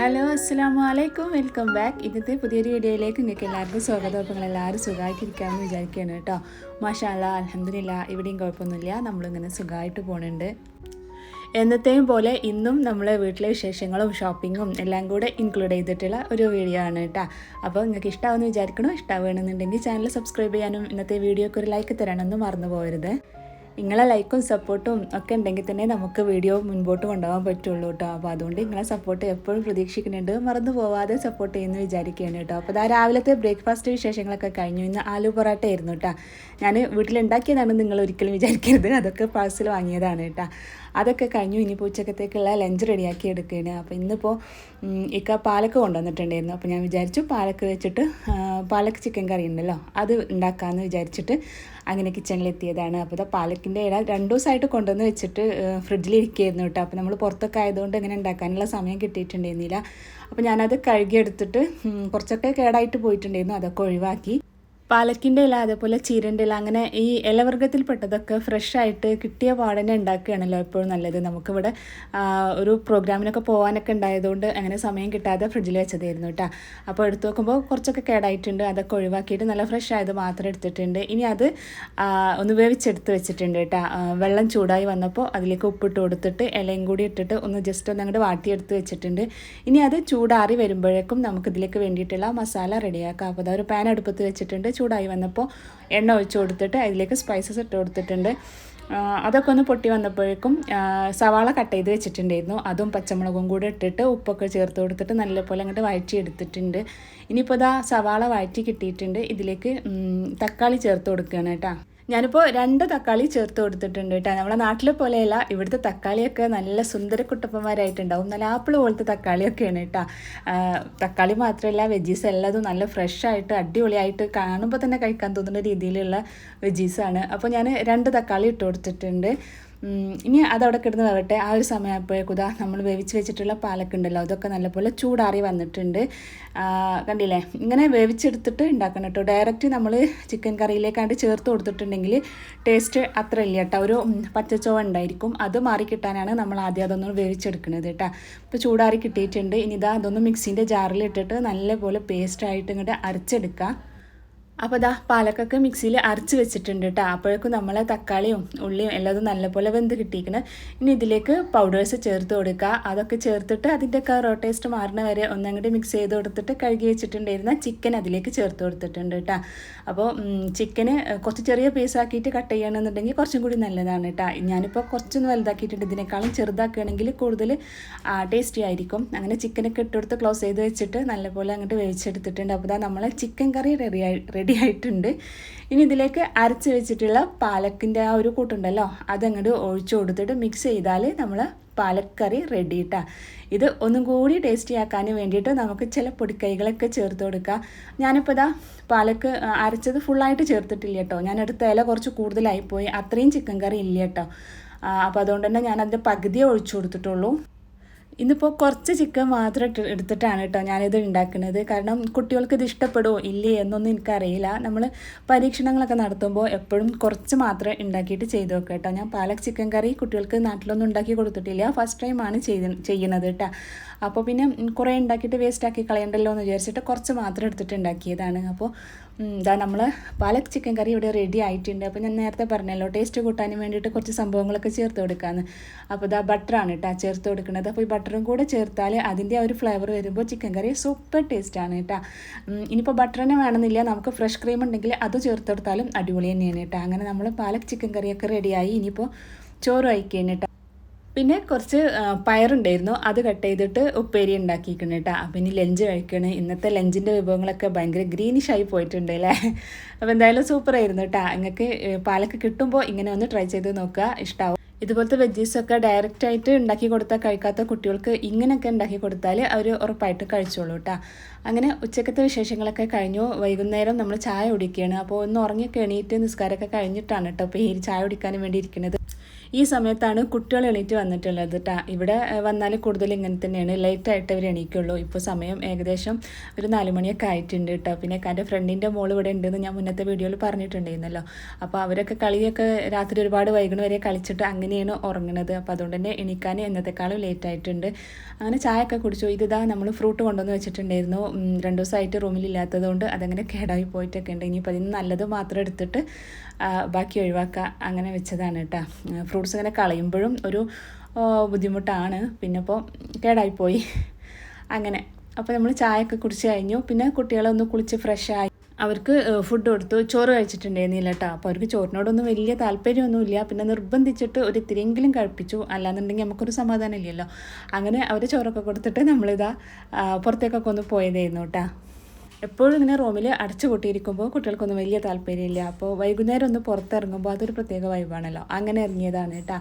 Hello അസ്സാം വലൈക്കും welcome back. ഇന്നത്തെ പുതിയൊരു വീഡിയോയിലേക്ക് നിങ്ങൾക്ക് എല്ലാവർക്കും സ്വാഗതം. അപ്പോൾ നിങ്ങൾ എല്ലാവരും സുഖമായിട്ടിരിക്കാമെന്ന് വിചാരിക്കുകയാണ് കേട്ടോ. മാഷാല അലഹമില്ല ഇവിടെയും കുഴപ്പമൊന്നുമില്ല. നമ്മളിങ്ങനെ സുഖമായിട്ട് പോകുന്നുണ്ട് എന്നത്തെയും പോലെ ഇന്നും നമ്മളെ വീട്ടിലെ വിശേഷങ്ങളും ഷോപ്പിങ്ങും എല്ലാം കൂടെ ഇൻക്ലൂഡ് ചെയ്തിട്ടുള്ള ഒരു വീഡിയോ ആണ് കേട്ടോ. അപ്പോൾ നിങ്ങൾക്ക് ഇഷ്ടമാവുമെന്ന് വിചാരിക്കണോ. ഇഷ്ടമാവുകയാണെന്നുണ്ടെങ്കിൽ ചാനൽ സബ്സ്ക്രൈബ് ചെയ്യാനും ഇന്നത്തെ വീഡിയോക്ക് ഒരു ലൈക്ക് തരാനൊന്നും മറന്നു പോകരുത് നിങ്ങളെ ലൈക്കും സപ്പോർട്ടും ഒക്കെ ഉണ്ടെങ്കിൽ തന്നെ നമുക്ക് വീഡിയോ മുൻപോട്ട് കൊണ്ടുപോകാൻ പറ്റുള്ളൂ കേട്ടോ. അപ്പോൾ അതുകൊണ്ട് നിങ്ങളെ സപ്പോർട്ട് എപ്പോഴും പ്രതീക്ഷിക്കുന്നുണ്ട്. മറന്നു പോവാതെ സപ്പോർട്ട് ചെയ്യുന്നു വിചാരിക്കുകയാണ് കേട്ടോ. അപ്പോൾ അതാ രാവിലത്തെ ബ്രേക്ക്ഫാസ്റ്റ് വിശേഷങ്ങളൊക്കെ കഴിഞ്ഞു. ഇന്ന് ആലു പൊറാട്ട ആയിരുന്നു കേട്ടോ. ഞാൻ വീട്ടിലുണ്ടാക്കിയതാണ് നിങ്ങൾ ഒരിക്കലും വിചാരിക്കരുത്. അതൊക്കെ പാഴ്സൽ വാങ്ങിയതാണ് കേട്ടോ. അതൊക്കെ കഴിഞ്ഞു. ഇനിയിപ്പോൾ ഉച്ചക്കത്തേക്കുള്ള ലഞ്ച് റെഡിയാക്കി എടുക്കുകയാണ്. അപ്പോൾ ഇന്നിപ്പോൾ ഇക്ക പാലക്ക് കൊണ്ടുവന്നിട്ടുണ്ടായിരുന്നു. അപ്പോൾ ഞാൻ വിചാരിച്ചു പാലക്ക് വെച്ചിട്ട് പാലക്ക് ചിക്കൻ കറി ഉണ്ടല്ലോ അത് ഉണ്ടാക്കാമെന്ന് വിചാരിച്ചിട്ട് അങ്ങനെ കിച്ചണിലെത്തിയതാണ് അപ്പോൾ ഇതാ പാലക്കിന്റെ ഇട രണ്ട് ദിവസമായിട്ട് കൊണ്ടുവന്ന് വെച്ചിട്ട് ഫ്രിഡ്ജിലിരിക്കുകയായിരുന്നു കേട്ടോ. അപ്പോൾ നമ്മൾ പുറത്തൊക്കെ ആയതുകൊണ്ട് ഇങ്ങനെ ഉണ്ടാക്കാനുള്ള സമയം കിട്ടിയിട്ടുണ്ടായിരുന്നില്ല. അപ്പോൾ ഞാനത് കഴുകിയെടുത്തിട്ട് കുറച്ചൊക്കെ കേടായിട്ട് പോയിട്ടുണ്ടായിരുന്നു. അതൊക്കെ ഒഴിവാക്കി. പാലക്കിന്റെ ഇല അതേപോലെ ചീരന്റെ ഇല അങ്ങനെ ഈ ഇലവർഗത്തിൽപ്പെട്ടതൊക്കെ ഫ്രഷ് ആയിട്ട് കിട്ടിയ പാടനെ ഉണ്ടാക്കുകയാണല്ലോ എപ്പോഴും നല്ലത്. നമുക്കിവിടെ ഒരു പ്രോഗ്രാമിനൊക്കെ പോകാനൊക്കെ ഉണ്ടായതുകൊണ്ട് അങ്ങനെ സമയം കിട്ടാതെ ഫ്രിഡ്ജിൽ വെച്ചതായിരുന്നു കേട്ടോ. അപ്പോൾ എടുത്തു നോക്കുമ്പോൾ കുറച്ചൊക്കെ കേടായിട്ടുണ്ട് അതൊക്കെ ഒഴിവാക്കിയിട്ട് നല്ല ഫ്രഷ് ആയത് മാത്രം എടുത്തിട്ടുണ്ട്. ഇനി അത് ഒന്ന് വേവിച്ചെടുത്ത് വെച്ചിട്ടുണ്ട് കേട്ടോ. വെള്ളം ചൂടായി വന്നപ്പോൾ അതിലേക്ക് ഉപ്പിട്ട് കൊടുത്തിട്ട് ഇലയും കൂടി ഇട്ടിട്ട് ഒന്ന് ജസ്റ്റ് ഒന്ന് അങ്ങോട്ട് വാട്ടിയെടുത്ത് വെച്ചിട്ടുണ്ട്. ഇനി അത് ചൂടാറി വരുമ്പോഴേക്കും നമുക്കിതിലേക്ക് വേണ്ടിയിട്ടുള്ള മസാല റെഡിയാക്കാം അപ്പോൾ അതൊരു പാൻ അടുപ്പത്ത് വെച്ചിട്ടുണ്ട്. ചൂടായി വന്നപ്പോൾ എണ്ണ ഒഴിച്ച് കൊടുത്തിട്ട് അതിലേക്ക് സ്പൈസസ് ഇട്ട് കൊടുത്തിട്ടുണ്ട്. അതൊക്കെ ഒന്ന് പൊട്ടി വന്നപ്പോഴേക്കും സവാള കട്ട് ചെയ്ത് വെച്ചിട്ടുണ്ടായിരുന്നു. അതും പച്ചമുളകും കൂടി ഇട്ടിട്ട് ഉപ്പൊക്കെ ചേർത്ത് കൊടുത്തിട്ട് നല്ലപോലെ അങ്ങോട്ട് വഴറ്റി എടുത്തിട്ടുണ്ട്. ഇനിയിപ്പോൾ ഇതാ സവാള വഴറ്റി കിട്ടിയിട്ടുണ്ട്. ഇതിലേക്ക് തക്കാളി ചേർത്ത് കൊടുക്കുകയാണ് കേട്ടോ. ഞാനിപ്പോൾ രണ്ട് തക്കാളി ചേർത്ത് കൊടുത്തിട്ടുണ്ട് കേട്ടോ. നമ്മളെ നാട്ടിലെ പോലെയല്ല ഇവിടുത്തെ തക്കാളിയൊക്കെ നല്ല സുന്ദര കുട്ടപ്പന്മാരായിട്ടുണ്ടാവും. നല്ല ആപ്പിൾ പോലത്തെ തക്കാളിയൊക്കെയാണ് കേട്ടോ. തക്കാളി മാത്രമല്ല വെജീസ് എല്ലാതും നല്ല ഫ്രഷ് ആയിട്ട് അടിപൊളിയായിട്ട് കാണുമ്പോൾ തന്നെ കഴിക്കാൻ തോന്നുന്ന രീതിയിലുള്ള വെജീസാണ് അപ്പോൾ ഞാൻ രണ്ട് തക്കാളി ഇട്ട് കൊടുത്തിട്ടുണ്ട്. ഇനി അതവിടെ കിടന്ന് വരട്ടെ. ആ ഒരു സമയമായപ്പോഴേക്കുതാ നമ്മൾ വേവിച്ച് വെച്ചിട്ടുള്ള പാലൊക്കെ ഉണ്ടല്ലോ അതൊക്കെ നല്ലപോലെ ചൂടാറി വന്നിട്ടുണ്ട്. കണ്ടില്ലേ? ഇങ്ങനെ വേവിച്ചെടുത്തിട്ട് ഉണ്ടാക്കണം കേട്ടോ. ഡയറക്റ്റ് നമ്മൾ ചിക്കൻ കറിയിലേക്കാണ്ട് ചേർത്ത് കൊടുത്തിട്ടുണ്ടെങ്കിൽ ടേസ്റ്റ് അത്ര ഇല്ല കേട്ടോ. ഒരു പച്ചച്ചോവ ഉണ്ടായിരിക്കും. അത് മാറി കിട്ടാനാണ് നമ്മൾ ആദ്യം അതൊന്ന് വേവിച്ചെടുക്കുന്നത് കേട്ടോ. ഇപ്പോൾ ചൂടാറി കിട്ടിയിട്ടുണ്ട്. ഇനി ഇതാ അതൊന്ന് മിക്സിന്റെ ജാറിൽ ഇട്ടിട്ട് നല്ലപോലെ പേസ്റ്റായിട്ട് ഇങ്ങോട്ട് അരച്ചെടുക്കുക അപ്പോൾ ദാ പാലക്കൊക്കെ മിക്സിയിൽ അരച്ച് വെച്ചിട്ടുണ്ട് കേട്ടോ അപ്പോഴേക്കും നമ്മളെ തക്കാളിയും ഉള്ളിയും എല്ലാതും നല്ലപോലെ വെന്ത് കിട്ടിയിരിക്കണം. ഇനി ഇതിലേക്ക് പൗഡേഴ്സ് ചേർത്ത് കൊടുക്കുക. അതൊക്കെ ചേർത്തിട്ട് അതിന്റെയൊക്കെ റോ ടേസ്റ്റ് മാറുന്ന വരെ ഒന്നങ്ങോട്ട് മിക്സ് ചെയ്ത് കൊടുത്തിട്ട് കഴുകി വെച്ചിട്ടുണ്ടായിരുന്ന ചിക്കൻ അതിലേക്ക് ചേർത്ത് കൊടുത്തിട്ടുണ്ട് കേട്ടോ അപ്പോൾ ചിക്കന് കുറച്ച് ചെറിയ പീസാക്കിയിട്ട് കട്ട് ചെയ്യണമെന്നുണ്ടെങ്കിൽ കുറച്ചും കൂടി നല്ലതാണ് കേട്ടോ ഞാനിപ്പോൾ കുറച്ചൊന്ന് വലുതാക്കിയിട്ടുണ്ട്. ഇതിനേക്കാളും ചെറുതാക്കുകയാണെങ്കിൽ കൂടുതൽ ടേസ്റ്റി ആയിരിക്കും. അങ്ങനെ ചിക്കനൊക്കെ ഇട്ടുകൊടുത്ത് ക്ലോസ് ചെയ്ത് വെച്ചിട്ട് നല്ലപോലെ അങ്ങോട്ട് വേവിച്ചെടുത്തിട്ടുണ്ട്. അപ്പോൾ ഇതാ നമ്മളെ ചിക്കൻ കറി റെഡി ആയി റെഡി ആയിട്ടുണ്ട് ഇനി ഇതിലേക്ക് അരച്ച് വെച്ചിട്ടുള്ള പാലക്കിന്റെ ആ ഒരു കൂട്ടുണ്ടല്ലോ അതങ്ങോട്ട് ഒഴിച്ചു കൊടുത്തിട്ട് മിക്സ് ചെയ്താൽ നമ്മൾ പാലക്കറി റെഡി ഇട്ടാ ഇത് ഒന്നും കൂടി ടേസ്റ്റി ആക്കാൻ വേണ്ടിയിട്ട് നമുക്ക് ചില പൊടിക്കൈകളൊക്കെ ചേർത്ത് കൊടുക്കുക ഞാനിപ്പോൾ ഇതാ പാലക്ക് അരച്ചത് ഫുള്ളായിട്ട് ചേർത്തിട്ടില്ല കേട്ടോ ഞാൻ എടുത്ത ഇല കുറച്ച് കൂടുതലായിപ്പോയി. അത്രയും ചിക്കൻ കറി ഇല്ല കേട്ടോ അപ്പോൾ അതുകൊണ്ട് തന്നെ ഞാനതിന്റെ പകുതിയേ ഒഴിച്ചു കൊടുത്തിട്ടുള്ളൂ. ഇന്നിപ്പോൾ കുറച്ച് ചിക്കൻ മാത്രം എടുത്തിട്ടാണ് കേട്ടോ ഞാനിത് ഉണ്ടാക്കുന്നത്. കാരണം കുട്ടികൾക്ക് ഇത് ഇഷ്ടപ്പെടുമോ ഇല്ലേ എന്നൊന്നും എനിക്കറിയില്ല. നമ്മൾ പരീക്ഷണങ്ങളൊക്കെ നടത്തുമ്പോൾ എപ്പോഴും കുറച്ച് മാത്രം ഉണ്ടാക്കിയിട്ട് ചെയ്ത് വെക്കുക കേട്ടോ. ഞാൻ പാലക് ചിക്കൻ കറി കുട്ടികൾക്ക് നാട്ടിലൊന്നും ഉണ്ടാക്കി കൊടുത്തിട്ടില്ല. ഫസ്റ്റ് ടൈമാണ് ചെയ്ത് ചെയ്യുന്നത് കേട്ടോ. അപ്പോൾ പിന്നെ കുറേ ഉണ്ടാക്കിയിട്ട് വേസ്റ്റ് ആക്കി കളയണ്ടല്ലോ എന്ന് വിചാരിച്ചിട്ട് കുറച്ച് മാത്രം എടുത്തിട്ട് ഉണ്ടാക്കിയതാണ്. അപ്പോൾ എന്താ നമ്മൾ പാലക് ചിക്കൻ കറി ഇവിടെ റെഡി ആയിട്ടുണ്ട്. അപ്പോൾ ഞാൻ നേരത്തെ പറഞ്ഞല്ലോ ടേസ്റ്റ് കൂട്ടാനും വേണ്ടിയിട്ട് കുറച്ച് സംഭവങ്ങളൊക്കെ ചേർത്ത് കൊടുക്കാമെന്ന് അപ്പോൾ ഇതാ ബട്ടറാണ് കേട്ടോ ചേർത്ത് കൊടുക്കുന്നത്. അപ്പോൾ ഈ ബട്ടറും കൂടെ ചേർത്താൽ അതിന്റെ ആ ഒരു ഫ്ലേവർ വരുമ്പോൾ ചിക്കൻ കറി സൂപ്പർ ടേസ്റ്റാണ് കേട്ടോ. ഇനിയിപ്പോൾ ബട്ടർ തന്നെ വേണമെന്നില്ല. നമുക്ക് ഫ്രഷ് ക്രീം ഉണ്ടെങ്കിൽ അത് ചേർത്ത് കൊടുത്താലും അടിപൊളി തന്നെയാണ് കേട്ടോ. അങ്ങനെ നമ്മൾ പാലക് ചിക്കൻ കറിയൊക്കെ റെഡിയായി ഇനിയിപ്പോൾ ചോറ് കഴിക്കുകയാണ് കേട്ടോ. പിന്നെ കുറച്ച് പയറുണ്ടായിരുന്നു അത് കട്ട് ചെയ്തിട്ട് ഉപ്പേരി ഉണ്ടാക്കിയിരിക്കണം കേട്ടോ. അപ്പം ഇനി ലഞ്ച് കഴിക്കണം. ഇന്നത്തെ ലഞ്ചിന്റെ വിഭവങ്ങളൊക്കെ ഭയങ്കര ഗ്രീനിഷ് ആയി പോയിട്ടുണ്ട് അല്ലേ? അപ്പോൾ എന്തായാലും സൂപ്പറായിരുന്നു കേട്ടോ. നിങ്ങൾക്ക് പാലൊക്കെ കിട്ടുമ്പോൾ ഇങ്ങനെ ഒന്ന് ട്രൈ ചെയ്ത് നോക്കുക. ഇഷ്ടമാവും ഇതുപോലത്തെ വെജീസൊക്കെ ഡയറക്റ്റ് ആയിട്ട് ഉണ്ടാക്കി കൊടുത്താൽ കഴിക്കാത്ത കുട്ടികൾക്ക് ഇങ്ങനെയൊക്കെ ഉണ്ടാക്കി കൊടുത്താൽ അവർ ഉറപ്പായിട്ട് കഴിച്ചോളൂ കേട്ടോ അങ്ങനെ ഉച്ചക്കത്തെ വിശേഷങ്ങളൊക്കെ കഴിഞ്ഞു. വൈകുന്നേരം നമ്മൾ ചായ കുടിക്കുകയാണ് അപ്പോൾ ഒന്ന് ഉറങ്ങിയൊക്കെ എണീറ്റ് നിസ്കാരമൊക്കെ കഴിഞ്ഞിട്ടാണ് കേട്ടോ ഇപ്പോൾ ഈ ചായ കുടിക്കാൻ വേണ്ടി ഇരിക്കുന്നത്. ഈ സമയത്താണ് കുട്ടികൾ എണീറ്റ് വന്നിട്ടുള്ളത്. ഇവിടെ വന്നാൽ കൂടുതൽ ഇങ്ങനെ തന്നെയാണ്. ലേറ്റായിട്ട് അവർ എണീക്കുള്ളൂ. ഇപ്പോൾ സമയം ഏകദേശം ഒരു നാലുമണിയൊക്കെ ആയിട്ടുണ്ട് കേട്ടോ പിന്നെ എന്റെ ഫ്രണ്ടിന്റെ മോൾ ഇവിടെ ഉണ്ടെന്ന് ഞാൻ മുന്നത്തെ വീഡിയോയിൽ പറഞ്ഞിട്ടുണ്ടായിരുന്നല്ലോ. അപ്പോൾ അവരൊക്കെ കളിയൊക്കെ രാത്രി ഒരുപാട് വൈകുന്നേരം വരെ കളിച്ചിട്ട് അങ്ങനെയാണ് ഉറങ്ങുന്നത്. അപ്പോൾ അതുകൊണ്ട് തന്നെ എണീക്കാൻ എന്നത്തെക്കാളും ലേറ്റ് ആയിട്ടുണ്ട്. അങ്ങനെ ചായ ഒക്കെ കുടിച്ചു. ഇതാ നമ്മൾ ഫ്രൂട്ട് കൊണ്ടുവന്ന് വെച്ചിട്ടുണ്ടായിരുന്നു. രണ്ട് ദിവസമായിട്ട് റൂമിലില്ലാത്തത് കൊണ്ട് അതങ്ങനെ കേടായി പോയിട്ടൊക്കെ ഉണ്ട്. ഇനിയിപ്പോൾ അതിന് നല്ലത് മാത്രം എടുത്തിട്ട് ബാക്കി ഒഴിവാക്കുക അങ്ങനെ വെച്ചതാണ് കേട്ടോ. ഫ്രൂട്ട്സ് ഇങ്ങനെ കളയുമ്പോഴും ഒരു ബുദ്ധിമുട്ടാണ്. പിന്നെ ഇപ്പോൾ കേടായിപ്പോയി. അങ്ങനെ. അപ്പോൾ നമ്മൾ ചായയൊക്കെ കുടിച്ച് കഴിഞ്ഞു. പിന്നെ കുട്ടികളെ ഒന്ന് കുളിച്ച് ഫ്രഷായി അവർക്ക് ഫുഡ് കൊടുത്തു. ചോറ് കഴിച്ചിട്ടുണ്ടായിരുന്നില്ല കേട്ടോ. അപ്പോൾ അവർക്ക് ചോറിനോടൊന്നും വലിയ താല്പര്യമൊന്നുമില്ല. പിന്നെ നിർബന്ധിച്ചിട്ട് ഒരു ഇത്തിരിയെങ്കിലും കഴിപ്പിച്ചു. അല്ലാന്നുണ്ടെങ്കിൽ നമുക്കൊരു സമാധാനം ഇല്ലല്ലോ അങ്ങനെ അവർ ചോറൊക്കെ കൊടുത്തിട്ട് നമ്മളിതാ പുറത്തേക്കൊക്കെ ഒന്ന് പോയതായിരുന്നു കേട്ടോ. എപ്പോഴും ഇങ്ങനെ റൂമിൽ അടച്ചു കൂട്ടിയിരിക്കുമ്പോൾ കുട്ടികൾക്കൊന്നും വലിയ താല്പര്യമില്ല. അപ്പോൾ വൈകുന്നേരം ഒന്ന് പുറത്തിറങ്ങുമ്പോൾ അതൊരു പ്രത്യേക വൈബാണല്ലോ അങ്ങനെ ഇറങ്ങിയതാണ് കേട്ടോ.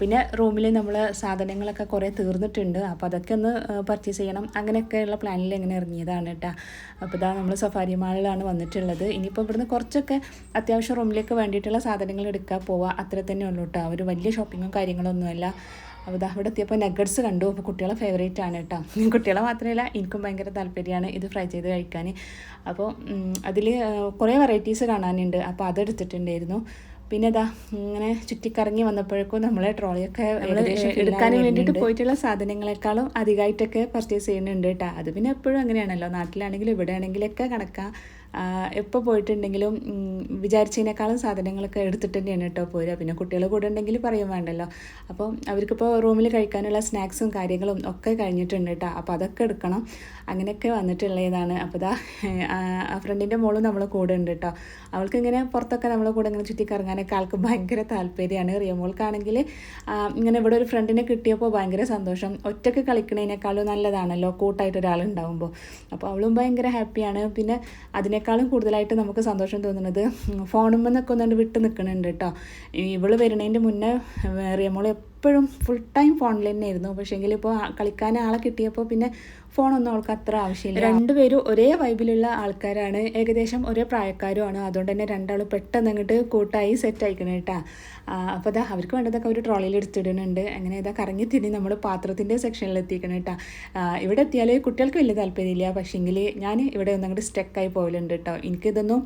പിന്നെ റൂമിൽ നമ്മൾ സാധനങ്ങളൊക്കെ കുറേ തീർന്നിട്ടുണ്ട്. അപ്പോൾ അതൊക്കെ ഒന്ന് പർച്ചേസ് ചെയ്യണം. അങ്ങനെയൊക്കെയുള്ള പ്ലാനിൽ ഇങ്ങനെ ഇറങ്ങിയതാണ് കേട്ടോ. അപ്പോൾ ഇതാ നമ്മൾ സഫാരി മാളിലാണ് വന്നിട്ടുള്ളത്. ഇനിയിപ്പോൾ ഇവിടുന്ന് കുറച്ചൊക്കെ അത്യാവശ്യം റൂമിലേക്ക് വേണ്ടിയിട്ടുള്ള സാധനങ്ങൾ എടുക്കാൻ പോവുക അത്ര തന്നെ ഉള്ളൂ കേട്ടോ. ഒരു വലിയ ഷോപ്പിങ്ങും കാര്യങ്ങളൊന്നുമല്ല. അപ്പോൾ ഇതാ അവിടെ എത്തിയപ്പോൾ നഗറ്റ്സ് കണ്ടു. അപ്പോൾ കുട്ടികളെ ഫേവറേറ്റ് ആണ് കേട്ടോ. കുട്ടികളെ മാത്രമല്ല എനിക്കും ഭയങ്കര താല്പര്യമാണ് ഇത് ഫ്രൈ ചെയ്ത് കഴിക്കാൻ. അപ്പോൾ അതിൽ കുറേ വെറൈറ്റീസ് കാണാനുണ്ട്. അപ്പോൾ അതെടുത്തിട്ടുണ്ടായിരുന്നു. പിന്നെ ഇതാ ഇങ്ങനെ ചുറ്റിക്കറങ്ങി വന്നപ്പോഴേക്കും നമ്മളെ ട്രോളിയൊക്കെ എടുക്കാൻ വേണ്ടിയിട്ട് പോയിട്ടുള്ള സാധനങ്ങളെക്കാളും അധികമായിട്ടൊക്കെ പർച്ചേസ് ചെയ്യുന്നുണ്ട് കേട്ടോ. അത് പിന്നെ എപ്പോഴും അങ്ങനെയാണല്ലോ. നാട്ടിലാണെങ്കിലും ഇവിടെ ആണെങ്കിലൊക്കെ കണക്കാം. എപ്പോൾ പോയിട്ടുണ്ടെങ്കിലും വിചാരിച്ചതിനേക്കാളും സാധനങ്ങളൊക്കെ എടുത്തിട്ട് തന്നെയാണ് കേട്ടോ പോരുക. പിന്നെ കുട്ടികൾ കൂടെ ഉണ്ടെങ്കിൽ പറയും വേണ്ടല്ലോ. അപ്പം അവർക്കിപ്പോൾ റൂമിൽ കഴിക്കാനുള്ള സ്നാക്സും കാര്യങ്ങളും ഒക്കെ കഴിഞ്ഞിട്ടുണ്ട് കേട്ടോ. അപ്പോൾ അതൊക്കെ എടുക്കണം. അങ്ങനെയൊക്കെ വന്നിട്ടുള്ളതാണ്. അപ്പോൾ ഇതാ ആ ഫ്രണ്ടിന്റെ മോളും നമ്മളെ കൂടെ ഉണ്ട് കേട്ടോ. അവൾക്കിങ്ങനെ പുറത്തൊക്കെ നമ്മളെ കൂടെ ഇങ്ങനെ ചുറ്റിക്കറങ്ങാനൊക്കെ ആൾക്ക് ഭയങ്കര താല്പര്യമാണ്. റിയമോൾക്കാണെങ്കിൽ ഇങ്ങനെ ഇവിടെ ഒരു ഫ്രണ്ടിനെ കിട്ടിയപ്പോൾ ഭയങ്കര സന്തോഷം. ഒറ്റയ്ക്ക് കളിക്കുന്നതിനേക്കാളും നല്ലതാണല്ലോ കൂട്ടായിട്ട് ഒരാളുണ്ടാവുമ്പോൾ അപ്പോൾ അവളും ഭയങ്കര ഹാപ്പിയാണ്. പിന്നെ അതിനെ അതിനേക്കാളും കൂടുതലായിട്ട് നമുക്ക് സന്തോഷം തോന്നുന്നത് ഫോണുമ്പോൾ നിന്നൊക്കെ ഒന്നുകൊണ്ട് വിട്ട് നിൽക്കുന്നുണ്ട് കേട്ടോ ഇവൾ വരുന്നതിന്റെ മുന്നേ റിയമോൾ എപ്പോഴും ഫുൾ ടൈം ഫോണിൽ തന്നെയായിരുന്നു പക്ഷേങ്കിൽ ഇപ്പോൾ കളിക്കാൻ ആളെ കിട്ടിയപ്പോൾ പിന്നെ ഫോണൊന്നും അവൾക്ക് അത്ര ആവശ്യമില്ല. രണ്ടുപേരും ഒരേ വൈബിലുള്ള ആൾക്കാരാണ്. ഏകദേശം ഒരേ പ്രായക്കാരുമാണ്. അതുകൊണ്ട് തന്നെ രണ്ടാളും പെട്ടെന്ന് അങ്ങോട്ട് കൂട്ടായി സെറ്റ് ആയിക്കണം കേട്ടാ. അപ്പോൾ അതാ അവർക്ക് വേണ്ടതൊക്കെ ഒരു ട്രോളിയിൽ എടുത്തിടുന്നുണ്ട്. അങ്ങനെ ഇതാ കറങ്ങി തിരി നമ്മൾ പാത്രത്തിന്റെ സെക്ഷനിൽ എത്തിക്കണം കേട്ടാ. ഇവിടെ എത്തിയാൽ കുട്ടികൾക്ക് വലിയ താല്പര്യമില്ല. പക്ഷേങ്കിൽ ഞാൻ ഇവിടെ ഒന്ന് അങ്ങോട്ട് സ്റ്റക്കായി പോകലുണ്ട് കേട്ടോ. എനിക്കിതൊന്നും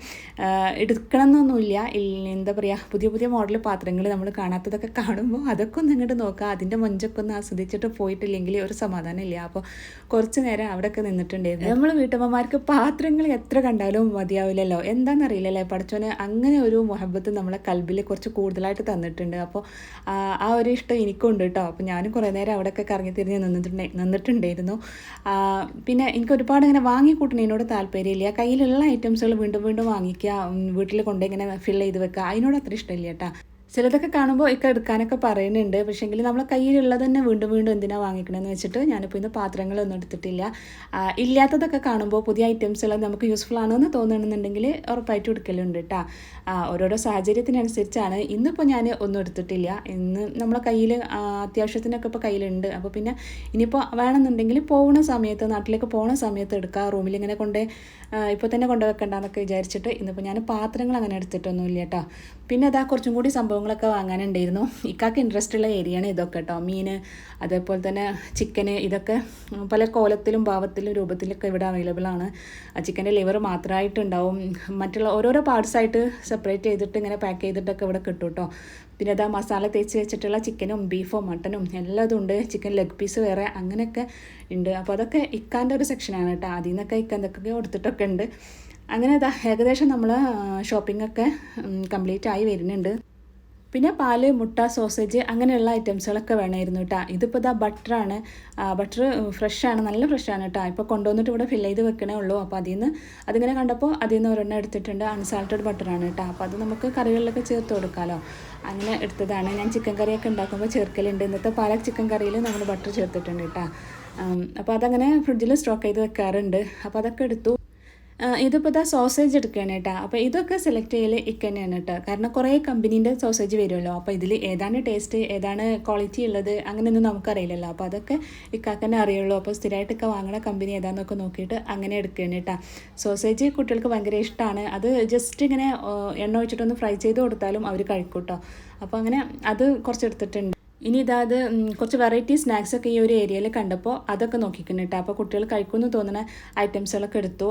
എടുക്കണം എന്നൊന്നുമില്ല എന്താ പറയുക പുതിയ പുതിയ മോഡൽ പാത്രങ്ങൾ നമ്മൾ കാണാത്തതൊക്കെ കാണുമ്പോൾ അതൊക്കെ ഒന്ന് അങ്ങോട്ട് നോക്കുക അതിന്റെ മൊഞ്ചൊക്കെ ഒന്ന് ആസ്വദിച്ചിട്ട് പോയിട്ടില്ലെങ്കിൽ ഒരു സമാധാനം ഇല്ല. അപ്പോൾ കുറച്ച് നേരം അവിടെയൊക്കെ നിന്നിട്ടുണ്ടായിരുന്നു. നമ്മൾ വീട്ടമ്മമാർക്ക് പാത്രങ്ങൾ എത്ര കണ്ടാലും മതിയാവില്ലല്ലോ. എന്താണെന്നറിയില്ലല്ലേ പഠിച്ചോന് അങ്ങനെ ഒരു മുഹബത്ത് നമ്മളെ കൽബിൽ കുറച്ച് കൂടുതലായിട്ട് തന്നിട്ടുണ്ട്. അപ്പോൾ ആ ഒരു ഇഷ്ടം എനിക്കുണ്ട് കേട്ടോ അപ്പോൾ ഞാനും കുറേ നേരം അവിടെയൊക്കെ കറങ്ങി തിരിഞ്ഞ് നിന്നിട്ടുണ്ടേ നിന്നിട്ടുണ്ടായിരുന്നു. പിന്നെ എനിക്ക് ഒരുപാട് ഇങ്ങനെ വാങ്ങിക്കൂട്ടുന്നതിനോട് താല്പര്യമില്ല. കയ്യിലുള്ള ഐറ്റംസുകൾ വീണ്ടും വീണ്ടും വാങ്ങിക്കുക വീട്ടിൽ കൊണ്ടിങ്ങനെ ഫിൽ ചെയ്ത് വെക്കുക അതിനോട് അത്ര ഇഷ്ടമില്ല കേട്ടോ ചിലതൊക്കെ കാണുമ്പോൾ ഒക്കെ എടുക്കാനൊക്കെ പറയുന്നുണ്ട്. പക്ഷേങ്കിൽ നമ്മളെ കയ്യിലുള്ളത് തന്നെ വീണ്ടും വീണ്ടും എന്തിനാണ് വാങ്ങിക്കണമെന്ന് വെച്ചിട്ട് ഞാനിപ്പോൾ ഇന്ന് പാത്രങ്ങളൊന്നും എടുത്തിട്ടില്ല. ഇല്ലാത്തതൊക്കെ കാണുമ്പോൾ പുതിയ ഐറ്റംസ് എല്ലാം നമുക്ക് യൂസ്ഫുൾ ആണെന്ന് തോന്നുന്നുണ്ടെങ്കിൽ ഉറപ്പായിട്ടും എടുക്കലുണ്ട് കേട്ടോ ഓരോരോ സാഹചര്യത്തിനനുസരിച്ചാണ്. ഇന്നിപ്പോൾ ഞാൻ ഒന്നും എടുത്തിട്ടില്ല. ഇന്ന് നമ്മളെ കയ്യിൽ അത്യാവശ്യത്തിനൊക്കെ ഇപ്പോൾ കയ്യിലുണ്ട്. അപ്പോൾ പിന്നെ ഇനിയിപ്പോൾ വേണമെന്നുണ്ടെങ്കിൽ പോകുന്ന സമയത്ത് നാട്ടിലേക്ക് പോകുന്ന സമയത്ത് എടുക്കുക റൂമിൽ ഇങ്ങനെ കൊണ്ട് ഇപ്പോൾ തന്നെ കൊണ്ടുവെക്കണ്ടെന്നൊക്കെ വിചാരിച്ചിട്ട് ഇന്നിപ്പോൾ ഞാൻ പാത്രങ്ങൾ അങ്ങനെ എടുത്തിട്ടൊന്നുമില്ല കേട്ടോ പിന്നെ അതാ കുറച്ചും കൂടി സംഭവങ്ങളൊക്കെ വാങ്ങാനുണ്ടായിരുന്നു. ഇക്കാക്ക് ഇൻട്രസ്റ്റ് ഉള്ള ഏരിയയാണ് ഇതൊക്കെ കേട്ടോ മീൻ അതേപോലെ തന്നെ ചിക്കന് ഇതൊക്കെ പല കോലത്തിലും ഭാവത്തിലും രൂപത്തിലൊക്കെ ഇവിടെ അവൈലബിൾ ആണ്. ചിക്കന്റെ ലിവർ മാത്രമായിട്ടുണ്ടാവും മറ്റുള്ള ഓരോരോ പാർട്സായിട്ട് സെപ്പറേറ്റ് ചെയ്തിട്ട് ഇങ്ങനെ പാക്ക് ചെയ്തിട്ടൊക്കെ ഇവിടെ കിട്ടും കേട്ടോ പിന്നെ അതാ മസാല തേച്ച് വെച്ചിട്ടുള്ള ചിക്കനും ബീഫോ മട്ടനും എല്ലാം ഉണ്ട് ചിക്കൻ ലെഗ് പീസ് വേറെ അങ്ങനെയൊക്കെ ഉണ്ട് അപ്പോൾ അതൊക്കെ ഇക്കാന്റെ ഒരു സെക്ഷനാണ് കേട്ടോ. അതിൽ നിന്നൊക്കെ ഇക്കാന്തൊക്കെ കൊടുത്തിട്ടൊക്കെ ഉണ്ട് അങ്ങനെ അതാ ഏകദേശം നമ്മൾ ഷോപ്പിംഗ് ഒക്കെ കംപ്ലീറ്റ് ആയി വരുന്നുണ്ട്. പിന്നെ പാൽ മുട്ട സോസേജ് അങ്ങനെയുള്ള ഐറ്റംസുകളൊക്കെ വേണമായിരുന്നു കേട്ടോ. ഇതിപ്പോൾ ഇതാ ബട്ടറാണ് ബട്ടർ ഫ്രഷാണ് നല്ല ഫ്രഷാണ് കേട്ടോ. ഇപ്പോൾ കൊണ്ടുവന്നിട്ട് ഇവിടെ ഫില്ല് ചെയ്ത് വെക്കണേ ഉള്ളൂ. അപ്പോൾ അതിൽ നിന്ന് അതിങ്ങനെ കണ്ടപ്പോൾ അതിൽ നിന്ന് ഒരെണ്ണം എടുത്തിട്ടുണ്ട്. അൺസാൾട്ടഡ് ബട്ടറാണ് കേട്ടോ. അപ്പോൾ അത് നമുക്ക് കറികളിലൊക്കെ ചേർത്ത് കൊടുക്കാമല്ലോ അങ്ങനെ എടുത്തതാണ്. ഞാൻ ചിക്കൻ കറിയൊക്കെ ഉണ്ടാക്കുമ്പോൾ ചേർക്കലുണ്ട്. ഇന്നത്തെ പാല ചിക്കൻ കറിയിൽ നമ്മൾ ബട്ടർ ചേർത്തിട്ടുണ്ട് കേട്ടോ അപ്പോൾ അതങ്ങനെ ഫ്രിഡ്ജിൽ സ്റ്റോക്ക് ചെയ്ത് വെക്കാറുണ്ട്. അപ്പോൾ അതൊക്കെ എടുത്തു. ഇതിപ്പോൾ ഇതാ സോസേജ് എടുക്കുകയാണ് കേട്ടോ. അപ്പോൾ ഇതൊക്കെ സെലക്ട് ചെയ്യൽ ഇക്കന്നെയാണ് കേട്ടോ. കാരണം കുറേ കമ്പനീന്റെ സോസേജ് വരുമല്ലോ. അപ്പോൾ ഇതിൽ ഏതാണ് ടേസ്റ്റ് ഏതാണ് ക്വാളിറ്റി ഉള്ളത് അങ്ങനെയൊന്നും നമുക്കറിയില്ലല്ലോ. അപ്പോൾ അതൊക്കെ ഇക്കാക്കന്നെ അറിയുള്ളൂ. അപ്പോൾ സ്ഥിരമായിട്ടൊക്കെ വാങ്ങണ കമ്പനി ഏതാണെന്നൊക്കെ നോക്കിയിട്ട് അങ്ങനെ എടുക്കുകയാണ് കേട്ടോ. സോസേജ് കുട്ടികൾക്ക് ഭയങ്കര ഇഷ്ടമാണ് അത് ജസ്റ്റ് ഇങ്ങനെ എണ്ണ ഒഴിച്ചിട്ടൊന്ന് ഫ്രൈ ചെയ്ത് കൊടുത്താലും അവർ കഴിക്കും കേട്ടോ. അപ്പോൾ അങ്ങനെ അത് കുറച്ച് എടുത്തിട്ടുണ്ട്. ഇനി ഇതാത് കുറച്ച് വെറൈറ്റി സ്നാക്സ് ഒക്കെ ഈ ഒരു ഏരിയയിൽ കണ്ടപ്പോൾ അതൊക്കെ നോക്കിക്കുന്നു കേട്ടോ അപ്പോൾ കുട്ടികൾ കഴിക്കുമെന്ന് തോന്നുന്ന ഐറ്റംസുകളൊക്കെ എടുത്തു.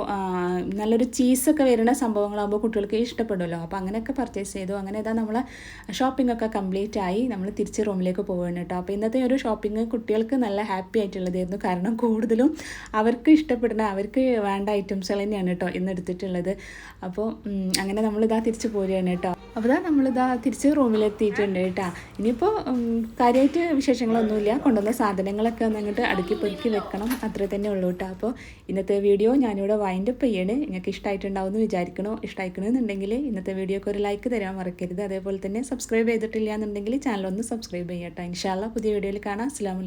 നല്ലൊരു ചീസൊക്കെ വരുന്ന സംഭവങ്ങളാകുമ്പോൾ കുട്ടികൾക്ക് ഇഷ്ടപ്പെടുമല്ലോ. അപ്പോൾ അങ്ങനെയൊക്കെ പർച്ചേസ് ചെയ്തു. അങ്ങനെ ഇതാ നമ്മൾ ഷോപ്പിംഗ് ഒക്കെ കംപ്ലീറ്റ് ആയി. നമ്മൾ തിരിച്ച് റൂമിലേക്ക് പോവുകയാണ് കേട്ടോ അപ്പോൾ ഇന്നത്തെ ഒരു ഷോപ്പിംഗ് കുട്ടികൾക്ക് നല്ല ഹാപ്പി ആയിട്ടുള്ളതായിരുന്നു. കാരണം കൂടുതലും അവർക്ക് ഇഷ്ടപ്പെടുന്ന അവർക്ക് വേണ്ട ഐറ്റംസുകൾ തന്നെയാണ് കേട്ടോ ഇന്ന് എടുത്തിട്ടുള്ളത്. അപ്പോൾ അങ്ങനെ നമ്മളിതാ തിരിച്ച് പോരുകയാണ് കേട്ടോ അപ്പോൾ ഇതാ നമ്മളിതാ തിരിച്ച് റൂമിലെത്തിയിട്ടുണ്ട് കേട്ടോ ഇനിയിപ്പോൾ കാര്യമായിട്ട് വിശേഷങ്ങളൊന്നുമില്ല. കൊണ്ടുവന്ന സാധനങ്ങളൊക്കെ ഒന്ന് അങ്ങോട്ട് അടുക്കി പൊരുക്കി വെക്കണം. അത്ര തന്നെ ഉള്ളൂ കേട്ടോ. അപ്പോൾ ഇന്നത്തെ വീഡിയോ ഞാനിവിടെ വൈൻഡ് അപ്പ് ചെയ്യണ്. നിങ്ങൾക്ക് ഇഷ്ടമായിട്ടുണ്ടാവും എന്ന് വിചാരിക്കണോ? ഇഷ്ടമായിക്കണമെന്നുണ്ടെങ്കിൽ ഇന്നത്തെ വീഡിയോക്ക് ഒരു ലൈക്ക് തരാൻ മറക്കരുത്. അതേപോലെ തന്നെ സബ്സ്ക്രൈബ് ചെയ്തിട്ടില്ല എന്നുണ്ടെങ്കിൽ ചാനൽ ഒന്ന് സബ്സ്ക്രൈബ് ചെയ്യാം കേട്ടോ. ഇൻഷാല്ല പുതിയ വീഡിയോയിൽ കാണാം. അസ്സാം